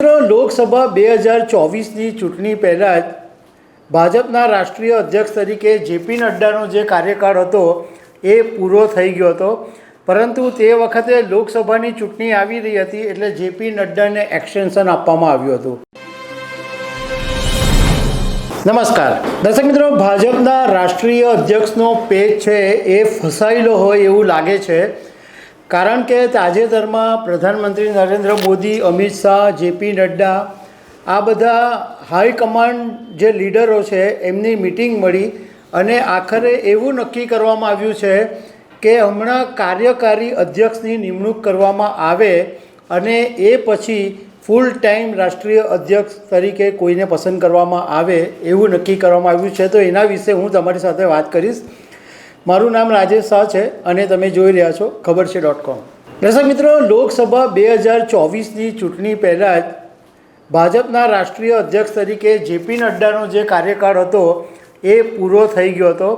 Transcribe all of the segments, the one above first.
મિત્રો લોકસભા બે હજાર ચોવીસની ચૂંટણી પહેલાં જ ભાજપના રાષ્ટ્રીય અધ્યક્ષ તરીકે જેપી નડ્ડાનો જે કાર્યકાળ હતો એ પૂરો થઈ ગયો હતો. પરંતુ તે વખતે લોકસભાની ચૂંટણી આવી રહી હતી એટલે જેપી નડ્ડાને એક્સટેન્શન આપવામાં આવ્યું હતું. નમસ્કાર. દર્શક મિત્રો, ભાજપના રાષ્ટ્રીય અધ્યક્ષનો પેજ છે એ ફસાયેલો હોય એવું લાગે છે. કારણ કે તાજેતરમાં પ્રધાનમંત્રી નરેન્દ્ર મોદી, અમિત શાહ, જેપી નડ્ડા આ બધા હાઈકમાન્ડ જે લીડરો છે, એમની મિટિંગ મળી અને આખરે એવું નક્કી કરવામાં આવ્યું છે કે હમણાં કાર્યકારી અધ્યક્ષની નિમણૂક કરવામાં આવે અને એ પછી ફૂલ ટાઈમ રાષ્ટ્રીય અધ્યક્ષ તરીકે કોઈને પસંદ કરવામાં આવે એવું નક્કી કરવામાં આવ્યું છે. તો એના વિશે હું તમારી સાથે વાત કરીશ. મારું નામ રાજેશ શાહ છે અને તમે જોઈ રહ્યા છો ખબર છે ડોટ કોમ દર્શક મિત્રો, લોકસભા બે હજાર ચોવીસની ચૂંટણી પહેલાં જ ભાજપના રાષ્ટ્રીય અધ્યક્ષ તરીકે જેપી નડ્ડાનો જે કાર્યકાળ હતો એ પૂરો થઈ ગયો હતો.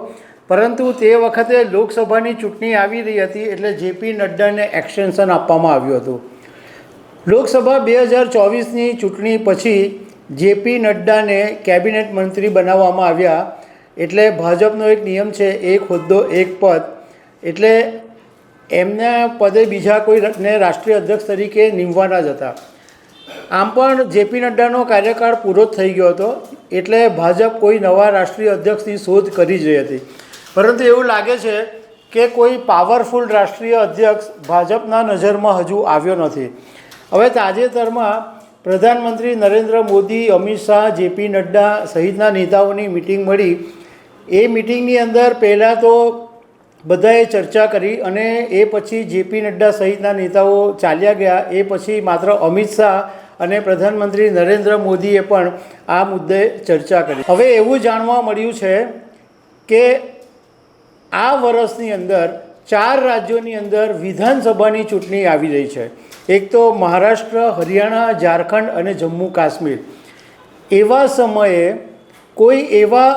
પરંતુ તે વખતે લોકસભાની ચૂંટણી આવી રહી હતી એટલે જેપી નડ્ડાને એક્સટેન્શન આપવામાં આવ્યું હતું. લોકસભા બે હજાર ચોવીસની ચૂંટણી પછી જેપી નડ્ડાને કેબિનેટ મંત્રી બનાવવામાં આવ્યા. એટલે ભાજપનો એક નિયમ છે, એક હોદ્દો, એક પદ. એટલે એમના પદે બીજા કોઈને રાષ્ટ્રીય અધ્યક્ષ તરીકે નીમવાના જ હતા. આમ પણ જેપી નડ્ડાનો કાર્યકાળ પૂરો થઈ ગયો હતો, એટલે ભાજપ કોઈ નવા રાષ્ટ્રીય અધ્યક્ષની શોધ કરી જ રહી હતી. પરંતુ એવું લાગે છે કે કોઈ પાવરફુલ રાષ્ટ્રીય અધ્યક્ષ ભાજપના નજરમાં હજુ આવ્યો નથી. હવે તાજેતરમાં પ્રધાનમંત્રી નરેન્દ્ર મોદી, અમિત શાહ, જેપી નડ્ડા સહિતના નેતાઓની મિટિંગ મળી એ મિટિંગની અંદર પહેલાં તો બધાએ ચર્ચા કરી અને એ પછી જેપી નડ્ડા સહિતના નેતાઓ ચાલ્યા ગયા. એ પછી માત્ર અમિત શાહ અને પ્રધાનમંત્રી નરેન્દ્ર મોદીએ પણ આ મુદ્દે ચર્ચા કરી. હવે એવું જાણવા મળ્યું છે કે આ વર્ષની અંદર ચાર રાજ્યોની અંદર વિધાનસભાની ચૂંટણી આવી રહી છે. એક તો મહારાષ્ટ્ર, હરિયાણા, ઝારખંડ અને જમ્મુ કાશ્મીર. એવા સમયે કોઈ એવા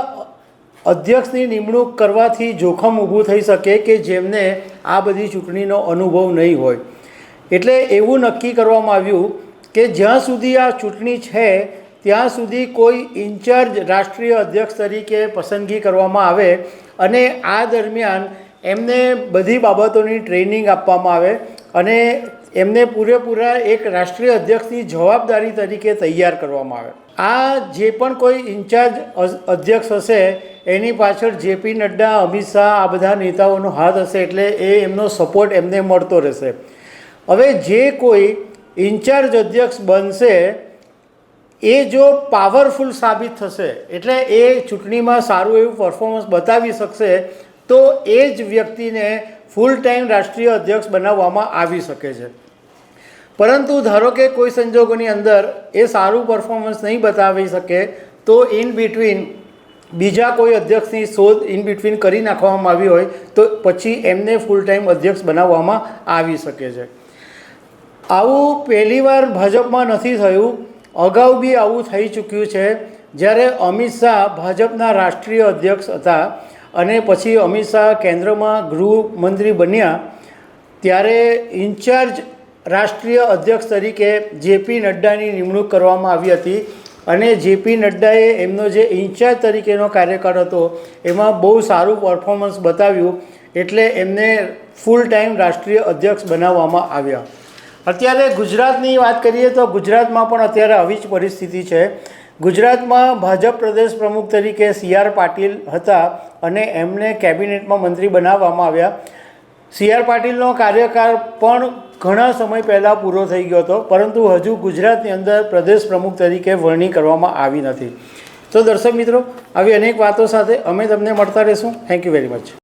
અધ્યક્ષની નિમણૂક કરવાથી જોખમ ઊભું થઈ શકે કે જેમને આ બધી ચૂંટણીનો અનુભવ નહીં હોય. એટલે એવું નક્કી કરવામાં આવ્યું કે જ્યાં સુધી આ ચૂંટણી છે, ત્યાં સુધી કોઈ ઇન્ચાર્જ રાષ્ટ્રીય અધ્યક્ષ તરીકે પસંદગી કરવામાં આવે અને આ દરમિયાન એમને બધી બાબતોની ટ્રેનિંગ આપવામાં આવે અને એમને પૂરેપૂરા એક રાષ્ટ્રીય અધ્યક્ષની જવાબદારી તરીકે તૈયાર કરવામાં આવે. આ જે પણ કોઈ ઇન્ચાર્જ અધ્યક્ષ હશે, એની પાછળ જેપી નડ્ડા, અમિત શાહ, આ બધા નેતાઓનો હાથ હશે, એટલે એ એમનો સપોર્ટ એમને મળતો રહેશે. હવે જે કોઈ ઇન્ચાર્જ અધ્યક્ષ બનશે, એ જો પાવરફુલ સાબિત થશે, એટલે એ ચૂંટણીમાં સારું એવું પરફોર્મન્સ બતાવી શકશે, તો એ જ વ્યક્તિને ફૂલ ટાઈમ રાષ્ટ્રીય અધ્યક્ષ બનાવવામાં આવી શકે છે. પરંતુ ધારો કે કોઈ સંજોગોની અંદર એ સારું પરફોર્મન્સ નહીં બતાવી શકે, તો ઇન બિટવીન બીજા કોઈ અધ્યક્ષની શોધ ઇન બિટવીન કરી નાખવામાં આવી હોય, તો પછી એમને ફૂલ ટાઈમ અધ્યક્ષ બનાવવામાં આવી શકે છે. આવું પહેલીવાર ભાજપમાં નથી થયું. અગાઉ બી આવું થઈ ચૂક્યું છે. જ્યારે અમિત શાહ ભાજપના રાષ્ટ્રીય અધ્યક્ષ હતા અને પછી અમિત શાહ કેન્દ્રમાં ગૃહમંત્રી બન્યા, ત્યારે ઇન્ચાર્જ રાષ્ટ્રીય અધ્યક્ષ તરીકે જેપી નડ્ડાની નિમણૂક કરવામાં આવી હતી અને જેપી નડ્ડાએ એમનો જે ઇન્ચાર્જ તરીકેનો કાર્યકાળ હતો, એમાં બહુ સારું પરફોર્મન્સ બતાવ્યું એટલે એમને ફૂલ ટાઈમ રાષ્ટ્રીય અધ્યક્ષ બનાવવામાં આવ્યા. અત્યારે ગુજરાતની વાત કરીએ તો ગુજરાતમાં પણ અત્યારે આવી જ પરિસ્થિતિ છે. ગુજરાતમાં ભાજપ પ્રદેશ પ્રમુખ તરીકે સી આર પાટીલ હતા અને એમને કેબિનેટમાં મંત્રી બનાવવામાં આવ્યા. સી આર પાટીલનો કાર્યકાળ પણ ઘણા સમય પહેલાં પૂરો થઈ ગયો હતો, પરંતુ હજુ ગુજરાતની અંદર પ્રદેશ પ્રમુખ તરીકે વરણી કરવામાં આવી નથી. તો દર્શક મિત્રો, આવી અનેક વાતો સાથે અમે તમને મળતા રહીશું. Thank you very much